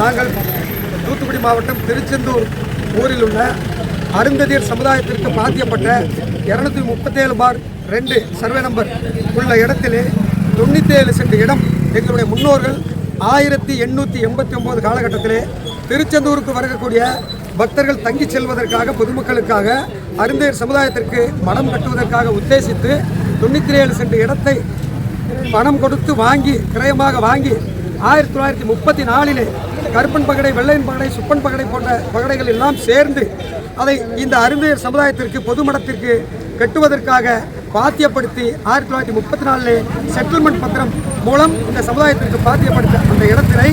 நாங்கள் தூத்துக்குடி மாவட்டம் திருச்செந்தூர் ஊரில் உள்ள அருந்ததியர் சமுதாயத்திற்கு பாத்தியப்பட்ட இருநூத்தி முப்பத்தேழு பார் ரெண்டு சர்வே நம்பர் உள்ள இடத்திலே தொண்ணூற்றி ஏழு சென்ட் இடம் எங்களுடைய முன்னோர்கள் ஆயிரத்தி எண்ணூற்றி எண்பத்தி ஒம்பது காலகட்டத்திலே திருச்செந்தூருக்கு வரக்கூடிய பக்தர்கள் தங்கி செல்வதற்காக பொதுமக்களுக்காக அருந்தையர் சமுதாயத்திற்கு மனம் கட்டுவதற்காக உத்தேசித்து தொண்ணூற்றி ஏழு சென்ட் இடத்தை பணம் கொடுத்து வாங்கி கிரயமாக வாங்கி ஆயிரத்தி தொள்ளாயிரத்தி முப்பத்தி நாலிலே கருப்பன் பகடை வெள்ளையன் பகடை சுப்பன் பகடை போன்ற பகடைகள் எல்லாம் சேர்ந்து அதை இந்த அருந்தையர் சமுதாயத்திற்கு பொது மடத்திற்கு கட்டுவதற்காக பாத்தியப்படுத்தி ஆயிரத்தி தொள்ளாயிரத்தி முப்பத்தி நாலிலே செட்டில்மெண்ட் பத்திரம் மூலம் இந்த சமுதாயத்திற்கு பாத்தியப்படுத்த அந்த இடத்தினை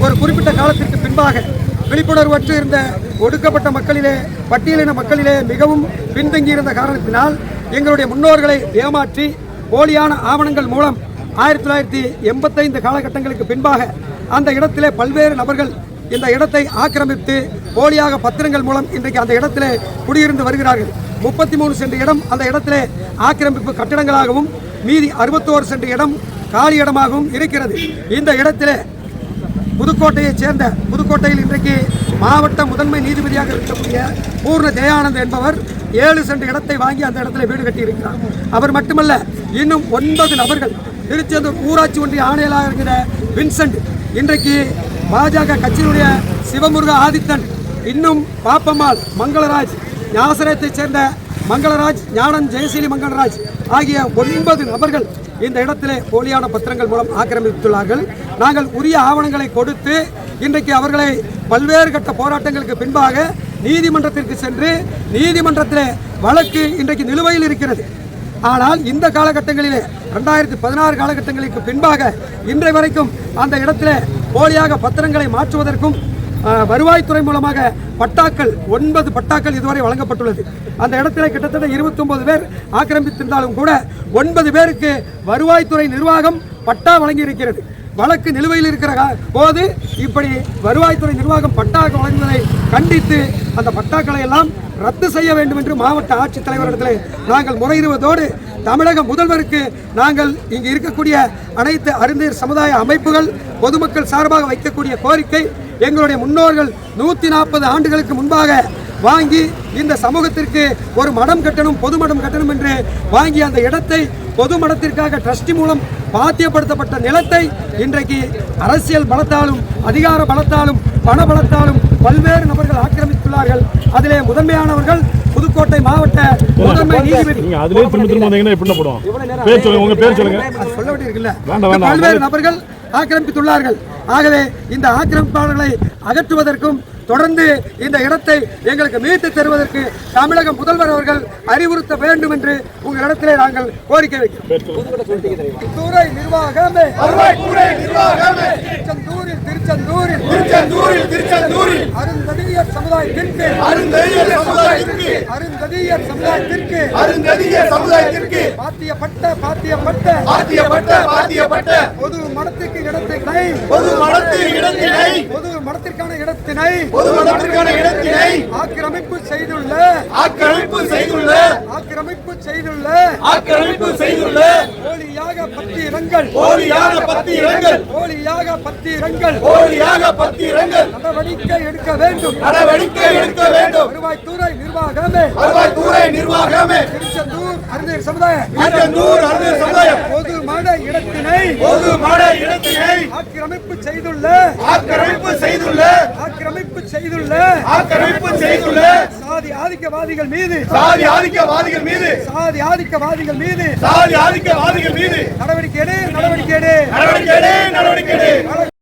ஒரு குறிப்பிட்ட காலத்திற்கு பின்பாக விழிப்புணர்வற்று இருந்த ஒடுக்கப்பட்ட மக்களிலே பட்டியலின மக்களிலே மிகவும் பின்தங்கியிருந்த காரணத்தினால் எங்களுடைய முன்னோர்களை ஏமாற்றி போலியான ஆவணங்கள் மூலம் ஆயிரத்தி தொள்ளாயிரத்தி எண்பத்தைந்து காலகட்டங்களுக்கு பின்பாக அந்த இடத்திலே பல்வேறு நபர்கள் இந்த இடத்தை ஆக்கிரமித்து போலியாக பத்திரங்கள் மூலம் இன்றைக்கு அந்த இடத்திலே குடியிருந்து வருகிறார்கள். முப்பத்தி மூணு சென்ட் இடம் அந்த இடத்திலே ஆக்கிரமிப்பு கட்டிடங்களாகவும் மீதி அறுபத்தோரு சென்ட் இடம் காலி இடமாகவும் இருக்கிறது. இந்த இடத்திலே புதுக்கோட்டையைச் சேர்ந்த புதுக்கோட்டையில் இன்றைக்கு மாவட்ட முதன்மை நீதிபதியாக இருக்கக்கூடிய பூர்ண ஜெயானந்த் என்பவர் ஏழு சென்ட் இடத்தை வாங்கி அந்த இடத்துல வீடு கட்டியிருக்கிறார். அவர் மட்டுமல்ல இன்னும் ஒன்பது நபர்கள் திருச்செந்தூர் ஊராட்சி ஒன்றிய ஆணையராக இருக்கிற வின்சென்ட். இன்றைக்கு பாஜக கட்சியினுடைய சிவமுருக ஆதித்தன் இன்னும் பாப்பம்மாள் மங்களராஜ் ஞாசனத்தைச் சேர்ந்த மங்களராஜ் ஞானன் ஜெயசீலி மங்களராஜ் ஆகிய ஒன்பது நபர்கள் இந்த இடத்திலே போலியான பத்திரங்கள் மூலம் ஆக்கிரமித்துள்ளார்கள். நாங்கள் உரிய ஆவணங்களை கொடுத்து இன்றைக்கு அவர்களை பல்வேறு கட்ட போராட்டங்களுக்கு பின்பாக நீதிமன்றத்திற்கு சென்று நீதிமன்றத்தில் வழக்கு இன்றைக்கு நிலுவையில் இருக்கிறது. ஆனால் இந்த காலகட்டங்களிலே ரெண்டாயிரத்தி பதினாறு காலகட்டங்களுக்கு பின்பாக இன்றை வரைக்கும் அந்த இடத்திலே போலியாக பத்திரங்களை மாற்றுவதற்கும் வருவாய்த்துறை மூலமாக பட்டாக்கள் ஒன்பது பட்டாக்கள் இதுவரை வழங்கப்பட்டுள்ளது. அந்த இடத்துல கிட்டத்தட்ட 29 பேர் ஆக்கிரமித்திருந்தாலும் கூட ஒன்பது பேருக்கு வருவாய்த்துறை நிர்வாகம் பட்டா வழங்கி இருக்கிறது வழக்கு நிலுவையில் இருக்கிற போது இப்படி வருவாய்த்துறை நிர்வாகம் பட்டாக வழங்குவதை கண்டித்து அந்த பட்டாக்களை எல்லாம் ரத்து செய்ய வேண்டும் என்று மாவட்ட ஆட்சித்தலைவரிடத்தில் நாங்கள் முறையிடுவதோடு தமிழக முதல்வருக்கு நாங்கள் இங்கு இருக்கக்கூடிய அனைத்து அறிஞர் சமுதாய அமைப்புகள் பொதுமக்கள் சார்பாக வைக்கக்கூடிய கோரிக்கை எங்களுடைய முன்னோர்கள் நூற்றி நாற்பது ஆண்டுகளுக்கு முன்பாக வாங்கி இந்த சமூகத்திற்கு ஒரு மடம் கட்டணும் பொது மடம் கட்டணும் என்று வாங்கி அந்த இடத்தை பொது மடத்திற்காக ட்ரஸ்டி மூலம் பாத்தியப்படுத்தப்பட்ட நிலத்தை இன்றைக்கு அரசியல் பலத்தாலும் அதிகார பலத்தாலும் பண பலத்தாலும் பல்வேறு நபர்கள் ஆக்கிரமித்துள்ளார்கள். அதிலே முதன்மையானவர்கள் புதுக்கோட்டை மாவட்ட முதன்மை நீதிபதி. சொல்ல வேண்டியிருக்குல்ல. பல்வேறு நபர்கள் ஆக்கிரமித்துள்ளார்கள். ஆகவே இந்த ஆக்கிரமிப்பாளர்களை அகற்றுவதற்கும் தொடர்ந்து இந்த இடத்தை எங்களுக்கு மீட்டு தருவதற்கு தமிழக முதல்வர் அவர்கள் அறிவுறுத்த வேண்டும் என்று உங்களிடத்திலே நாங்கள் கோரிக்கை வைக்கிறோம். நிர்வாகமே. திருச்செந்தூரில் திருச்செந்தூரில். திருச்செந்தூரில் திருச்செந்தூரில். அருந்ததியர் சமுதாயத்திற்கு. அருந்ததியர் சமுதாயத்திற்கு. அருந்ததியர் சமுதாயத்திற்கு அருந்ததியர் சமுதாயத்திற்கு பாத்தியப்பட்ட பாத்தியப்பட்ட பாத்தியப்பட்ட பாத்தியப்பட்ட பொது மடத்துக்கு இடத்தினை பொது மடத்தின் இடத்தினை பொது மடத்திற்கான இடத்தினை பொது மடத்திற்கான இடத்தினை ஆக்கிரமிப்பு செய்துள்ள ஆக்கிரமிப்பு செய்துள்ள ஆக்கிரமிப்பு செய்துள்ள ஆக்கிரமிப்பு செய்துள்ள போலியாக பத்திரங்கள் போலியான பத்திரங்கள் போலியாக பத்திரங்கள் போலியாக பத்திரங்கள் நடவடிக்கை எடுக்க வேண்டும். நடவடிக்கை எடுக்க வேண்டும். வருவாய்த்துறை நிர்வாகமே. வருவாய்த்துறை நிர்வாகமே. திருச்செந்தூர் அறிஞர் சமுதாய திருச்செந்தூர் அருள் சமுதாயம். பொது மட இடத்தினை பொது மட இடத்தினை ஆக்கிரமிப்பு செய்துள்ள. ஆக்கிரமிப்பு செய்துள்ள. ஆக்கிரமிப்பு செய்துள்ள. ஆக்கிரமிப்பு ஆதிக்கவாதிகள் மீது சாதி ஆதிக்கவாதிகள் மீது சாதி ஆதிக்கவாதிகள் மீது சாதி ஆதிக்கவாதிகள் மீது நடவடிக்கை எடு நடவடிக்கை எடு நடவடிக்கை எடு, நடவடிக்கை எடு.